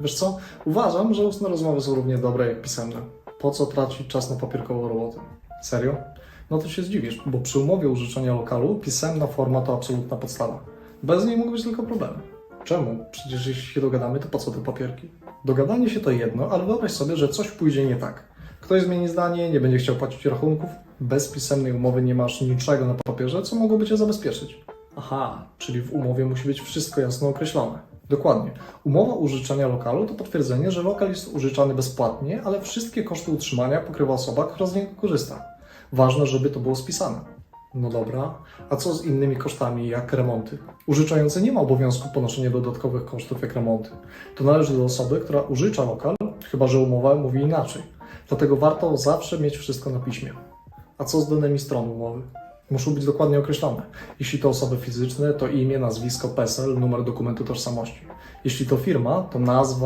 Wiesz co? Uważam, że ustne rozmowy są równie dobre jak pisemne. Po co tracić czas na papierkową robotę? Serio? No to się zdziwisz, bo przy umowie użyczenia lokalu pisemna forma to absolutna podstawa. Bez niej mogą być tylko problemy. Czemu? Przecież jeśli się dogadamy, to po co te papierki? Dogadanie się to jedno, ale wyobraź sobie, że coś pójdzie nie tak. Ktoś zmieni zdanie, nie będzie chciał płacić rachunków. Bez pisemnej umowy nie masz niczego na papierze, co mogłoby cię zabezpieczyć. Aha, czyli w umowie musi być wszystko jasno określone. Dokładnie. Umowa użyczenia lokalu to potwierdzenie, że lokal jest użyczany bezpłatnie, ale wszystkie koszty utrzymania pokrywa osoba, która z niego korzysta. Ważne, żeby to było spisane. No dobra, a co z innymi kosztami, jak remonty? Użyczający nie ma obowiązku ponoszenia dodatkowych kosztów jak remonty. To należy do osoby, która użycza lokal, chyba że umowa mówi inaczej. Dlatego warto zawsze mieć wszystko na piśmie. A co z danymi stron umowy? Muszą być dokładnie określone. Jeśli to osoby fizyczne, to imię, nazwisko, PESEL, numer dokumentu tożsamości. Jeśli to firma, to nazwa,